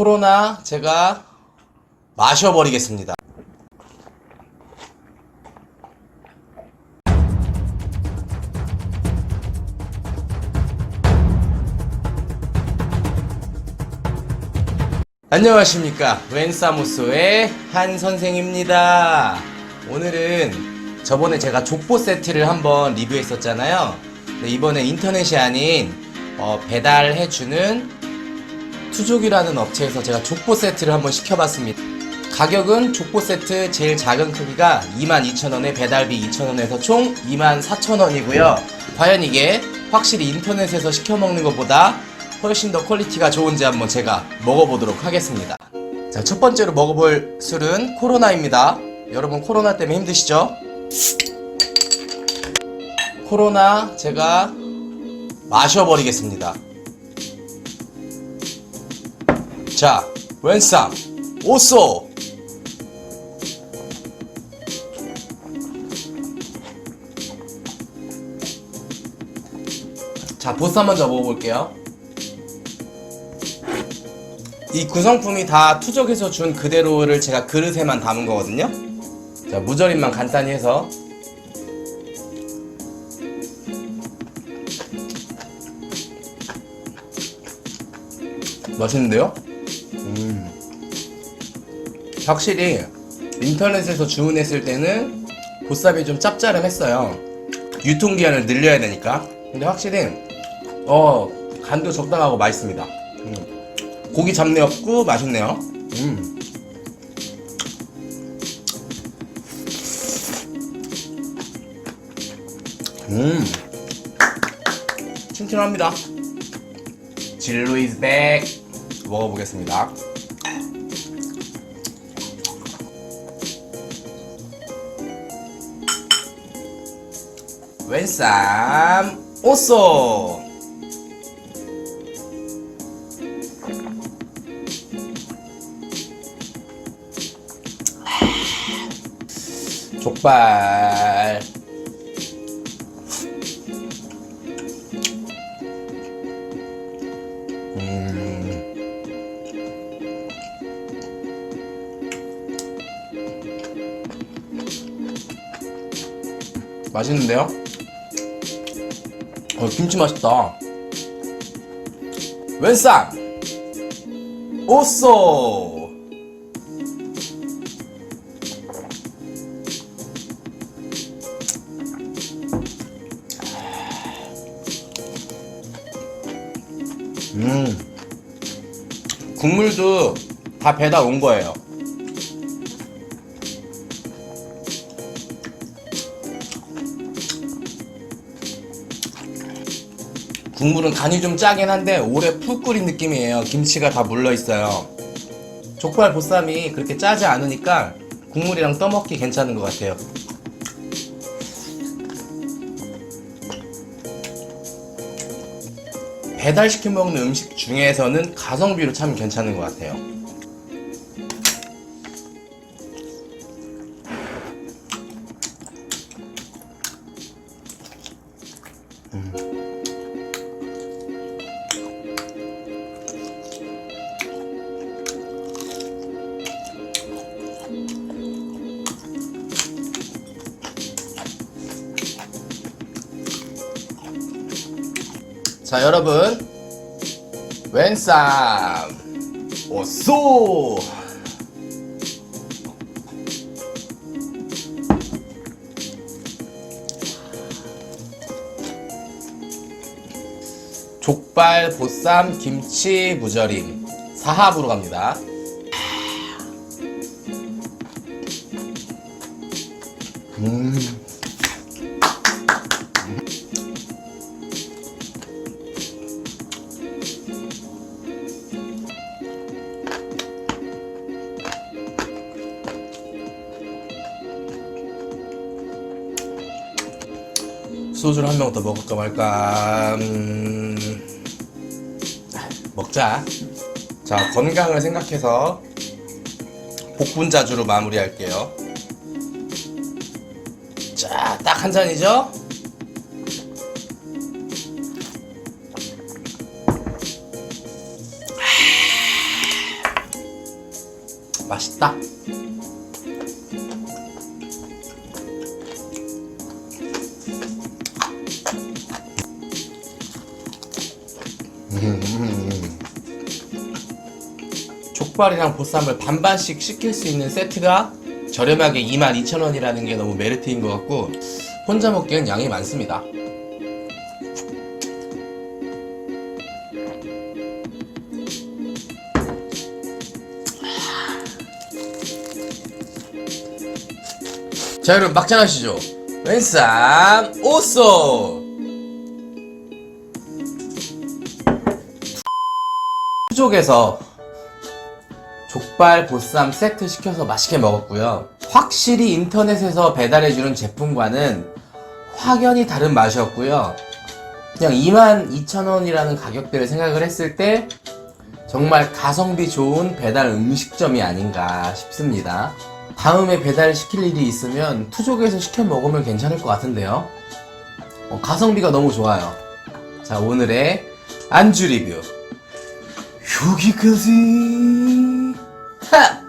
코로나 제가 마셔버리겠습니다. 안녕하십니까. 웬사무소의 한 선생입니다. 오늘은 저번에 제가 족보 세트를 한번 리뷰했었잖아요. 이번에 인터넷이 아닌 어, 배달해주는 투족이라는 업체에서 제가 족보 세트를 한번 시켜봤습니다 가격은 족보 세트 제일 작은 크기가 22,000원에 배달비 2,000원에서 총 24,000원이고요 과연 이게 확실히 인터넷에서 시켜 먹는 것보다 훨씬 더 퀄리티가 좋은지 한번 제가 먹어보도록 하겠습니다. 자, 첫 번째로 먹어볼 술은 코로나입니다. 여러분 코로나 때문에 힘드시죠? 코로나 제가 마셔버리겠습니다. 자, 웬쌈, 오쏘! 자, 보쌈 먼저 먹어볼게요. 이 구성품이 다 투적해서 준 그대로를 제가 그릇에만 담은 거거든요. 자, 무절임만 간단히 해서. 맛있는데요? 음. 확실히 인터넷에서 주문했을 때는 보쌈이 좀 짭짤했어요. 유통기한을 늘려야 되니까. 근데 확실히 어 간도 적당하고 맛있습니다. 음. 고기 잡내 없고 맛있네요. 음. 음. 칭칭합니다. 진로 is back. 먹어보겠습니다. 웬쌈 오쏘. 족발. 맛있는데요? 어, 김치 맛있다. 웬쌈! 오쏘! 음. 국물도 다 배달 온 거예요. 국물은 간이 좀 짜긴 한데 오래 푹 끓인 느낌이에요. 김치가 다 물러 있어요. 족발 보쌈이 그렇게 짜지 않으니까 국물이랑 떠먹기 괜찮은 것 같아요. 배달시켜 먹는 음식 중에서는 가성비로 참 괜찮은 것 같아요. 자 여러분. 웬쌈 오쏘. 족발 보쌈 김치 무절임. 사합으로 갑니다. 음 소주를 한 병 더 먹을까 말까. 음... 먹자. 자 건강을 생각해서 복분자주로 마무리할게요. 자 딱 한 잔이죠? 맛있다. 족발이랑 보쌈을 반반씩 시킬 수 있는 세트가 저렴하게 22,000원이라는 게 너무 메리트인 것 같고 혼자 먹기엔 양이 많습니다. 자 여러분 막장 하시죠 왼쌈 오쏘 수족에서 족발 보쌈 세트 시켜서 맛있게 먹었고요 확실히 인터넷에서 배달해주는 제품과는 확연히 다른 맛이었고요 그냥 22,000원이라는 가격대를 생각을 했을 때 정말 가성비 좋은 배달 음식점이 아닌가 싶습니다. 다음에 배달 시킬 일이 있으면 투족에서 시켜 먹으면 괜찮을 것 같은데요. 어, 가성비가 너무 좋아요. 자, 오늘의 안주 리뷰. 여기까지. 하!